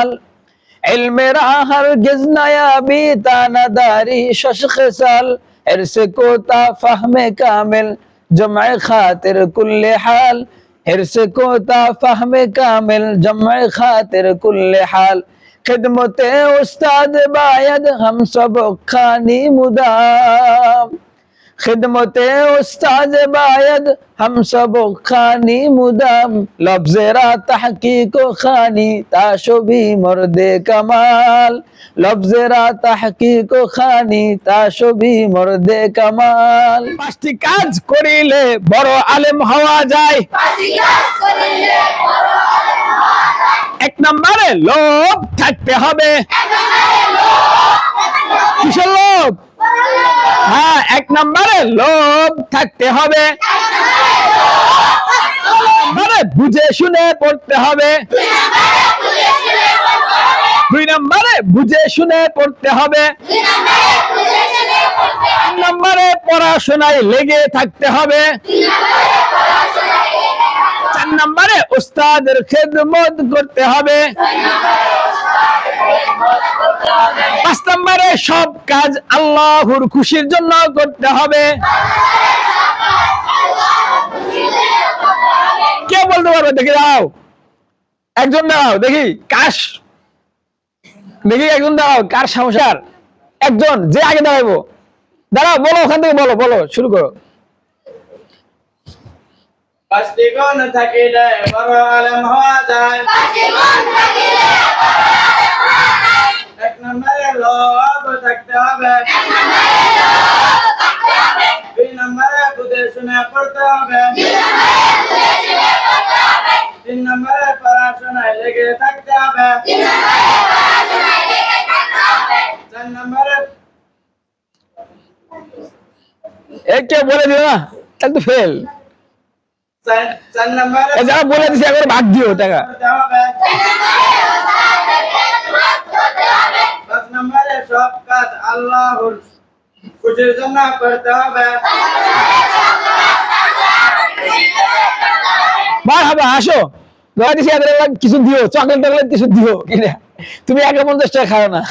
خیال علم را ہرگز نیابی تانداری ششق سال عرص کوتا فہم کامل، جمع خاطر کل حال عرص کوتا فہم کامل، جمع خاطر کل حال۔ خدمت استاد باید ہم سب خانی مدام۔ خدمت استاد باید هم سبق خانی مدام لفظ را تحقیق و خانی تاشبی مرد کمال لفظ را تحقیق و খানি তাসবি মর্দে কামাল পাঁচটি কাজ করিলে বড় আলেম হওয়া যায় এক নম্বরে লোভ থাকতে হবে কিসের হ্যাঁ এক নম্বরে লোভ থাকতে হবে। বুঝে শুনে পড়তে হবে। দুই নম্বরে বুঝে শুনে পড়তে হবে। তিন নম্বরে পড়াশোনায় লেগে থাকতে হবে। চার নম্বরে উস্তাদের খেদমত করতে হবে। পাঁচ সব কাজ আল্লাহর খুশির জন্য করতে হবে। কে বলতে পারবে? দেখি দাও। একজন দাও দেখি। কাশ। দেখি একজন দাও। কার সংসার? একজন যে আগে দাঁড়াবো দাঁড়াও বলো ওখান থেকে বলো বলো শুরু করো। পাঁচটি থাকিলে বড় আলেম হওয়া যায়। এক নম্বরে লোভ থাকতে হবে দুই নম্বরে বুঝে শুনে পড়তে হবে তিন নম্বরে পড়াশোনায় লেগে থাকতে হবে চার নম্বরে এই কে বলে দিও না তাহলে তো ফেল চার- চার নম্বরে যারা বলে দিছে সব কাজ আল্লাহর খুশির জন্য করতে হবে। বার হবে, আসো। দিছি কিছু দিও, চকলেট টকলেট কিছু দিও। তুমি একে পঞ্চাশ টাকা খাও না।